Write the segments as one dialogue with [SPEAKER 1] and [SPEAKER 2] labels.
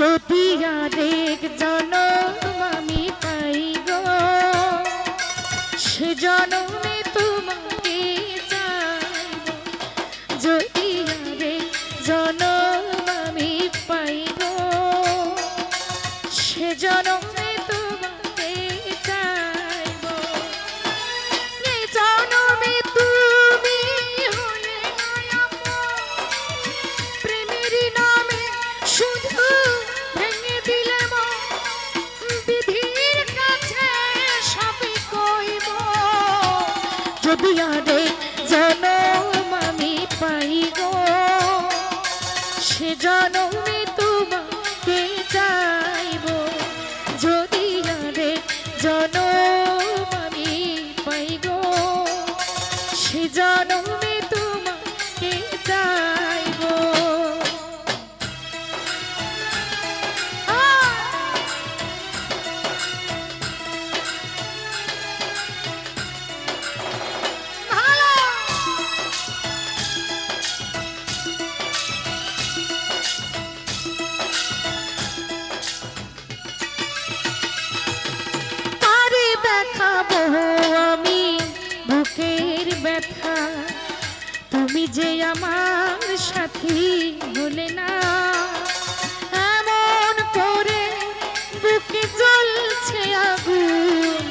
[SPEAKER 1] আরেক জনম আমি পাই গো সে জনমে তোমাকে যদি জনম আমি পাই গো সে জনমে আরে জনম আমি জনমে তোমাকে চাইব। যদি আরে জনম বুকের ব্যথা। তুমি যে আমার সাথী বলে না। এমন করে বুকে চলছে আগুন।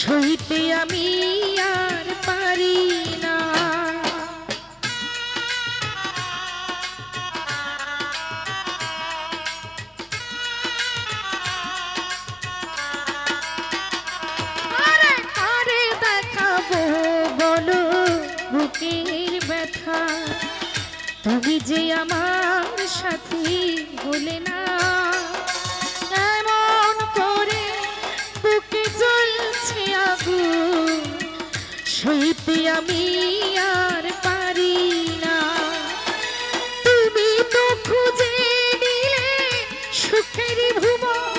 [SPEAKER 1] সইতে আমি আর পারি তুমি যে আমার সাথী বলে না, এমন করে বুকে জ্বলছে আগু সইতে আমি আর পারি না। তুমি তো খুঁজে নিলে সুখের ভুবন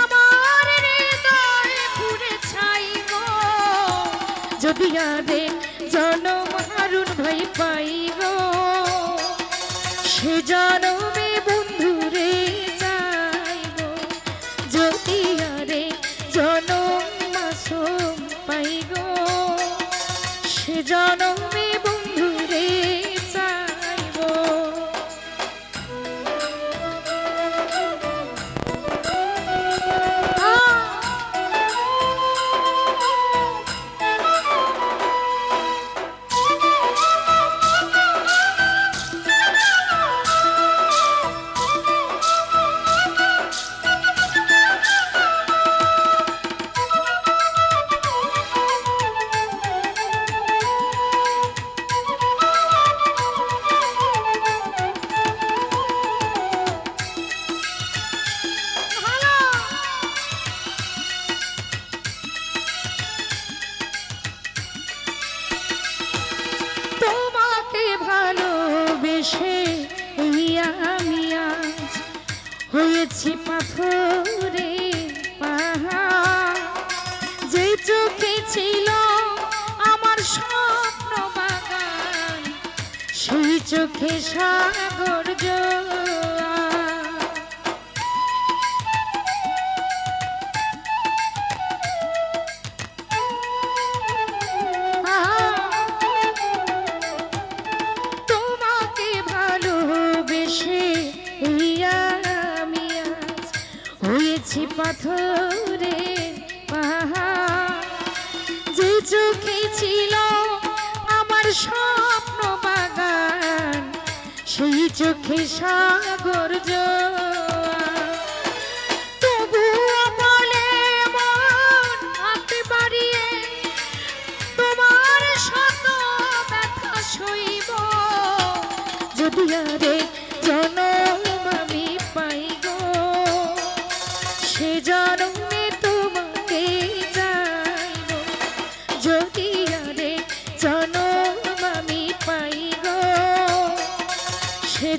[SPEAKER 1] আমার ছাইব। যদি আরে জনম হারুন ভাই পাইব। সে জনমে হয়েছি পাথরে যে চোখে ছিল আমার স্বপ্ন বাগান সেই চোখে সাগর জোয়ার। হয়েছি পাথরে পাহাড় যে চোখে ছিল আমার স্বপ্ন বাগান, সেই চোখে সাগর জোয়ার। বলে মন হাত তোমার শত ব্যথা যদি আরে জনম সে জনমে তোমাকে যাইব যদি আরে জনম আমি পাই সে